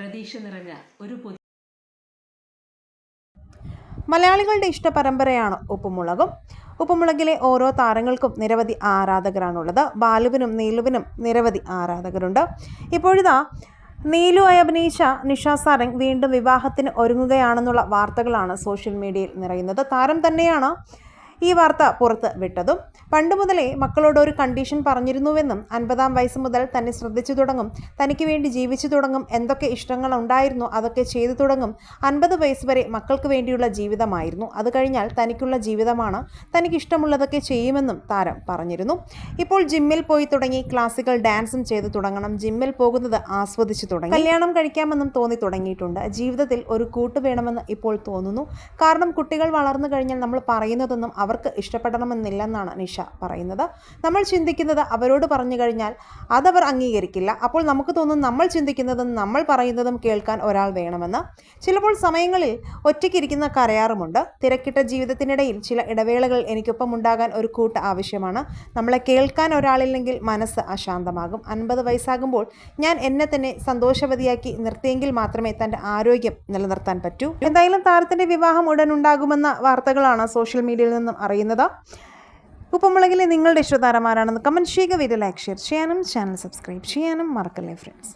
പ്രതീക്ഷ നിറഞ്ഞ ഒരു പുതിയ മലയാളികളുടെ ഇഷ്ട പരമ്പരയാണ് ഉപ്പുമുളകും. ഉപ്പുമുളകിലെ ഓരോ താരങ്ങൾക്കും നിരവധി ആരാധകരാണുള്ളത്. ബാലുവിനും നീലുവിനും നിരവധി ആരാധകരുണ്ട്. ഇപ്പോഴിതാ നീലുവായി അഭിനയിച്ച നിഷ സാരംഗ് വീണ്ടും വിവാഹത്തിന് ഒരുങ്ങുകയാണെന്നുള്ള വാർത്തകളാണ് സോഷ്യൽ മീഡിയയിൽ നിറയുന്നത്. താരം തന്നെയാണ് ഈ വാർത്ത പുറത്ത് വിട്ടതും. പണ്ട് മുതലേ മക്കളോട് ഒരു കണ്ടീഷൻ പറഞ്ഞിരുന്നുവെന്നും അൻപതാം വയസ്സ് മുതൽ തന്നെ ശ്രദ്ധിച്ചു തുടങ്ങും തനിക്ക് വേണ്ടി ജീവിച്ചു തുടങ്ങും എന്തൊക്കെ ഇഷ്ടങ്ങൾ ഉണ്ടായിരുന്നു അതൊക്കെ ചെയ്തു തുടങ്ങും അൻപത് വയസ്സ് വരെ മക്കൾക്ക് വേണ്ടിയുള്ള ജീവിതമായിരുന്നു. അത് കഴിഞ്ഞാൽ തനിക്കുള്ള ജീവിതമാണ് തനിക്ക് ഇഷ്ടമുള്ളതൊക്കെ ചെയ്യുമെന്നും താരം പറഞ്ഞിരുന്നു. ഇപ്പോൾ ജിമ്മിൽ പോയി തുടങ്ങി ക്ലാസിക്കൽ ഡാൻസും ചെയ്തു തുടങ്ങണം. ജിമ്മിൽ പോകുന്നത് ആസ്വദിച്ചു തുടങ്ങി. കല്യാണം കഴിക്കാമെന്നും തോന്നി തുടങ്ങിയിട്ടുണ്ട്. ജീവിതത്തിൽ ഒരു കൂട്ട് വേണമെന്ന് ഇപ്പോൾ തോന്നുന്നു. കാരണം കുട്ടികൾ വളർന്നു കഴിഞ്ഞാൽ നമ്മൾ പറയുന്നതൊന്നും അവർക്ക് ഇഷ്ടപ്പെടണമെന്നില്ലെന്നാണ് നിഷ പറയുന്നത്. നമ്മൾ ചിന്തിക്കുന്നത് അവരോട് പറഞ്ഞു കഴിഞ്ഞാൽ അതവർ അംഗീകരിക്കില്ല. അപ്പോൾ നമുക്ക് തോന്നും നമ്മൾ ചിന്തിക്കുന്നതും നമ്മൾ പറയുന്നതും കേൾക്കാൻ ഒരാൾ വേണമെന്ന്. ചിലപ്പോൾ സമയങ്ങളിൽ ഒറ്റയ്ക്കിരിക്കുന്ന കരയാറുമുണ്ട്. തിരക്കിട്ട ജീവിതത്തിനിടയിൽ ചില ഇടവേളകൾ എനിക്കൊപ്പം ഉണ്ടാകാൻ ഒരു കൂട്ട് ആവശ്യമാണ്. നമ്മളെ കേൾക്കാൻ ഒരാളില്ലെങ്കിൽ മനസ്സ് അശാന്തമാകും. അൻപത് വയസ്സാകുമ്പോൾ ഞാൻ എന്നെ തന്നെ സന്തോഷവതിയാക്കി നിർത്തിയെങ്കിൽ മാത്രമേ തന്റെ ആരോഗ്യം നിലനിർത്താൻ പറ്റൂ. എന്തായാലും താരത്തിന്റെ വിവാഹം ഉടൻ ഉണ്ടാകുമെന്ന വാർത്തകളാണ് സോഷ്യൽ മീഡിയയിൽ നിന്നും അറിയുന്നത്. ഉപ്പുമുളകിലെ നിങ്ങളുടെ ഇഷ്ടതാരമാരാണെന്ന് കമന്റ് ചെയ്യുക. വീഡിയോ ലൈക്ക് ഷെയർ ചെയ്യാനും ചാനൽ സബ്സ്ക്രൈബ് ചെയ്യാനും മറക്കല്ലേ ഫ്രണ്ട്സ്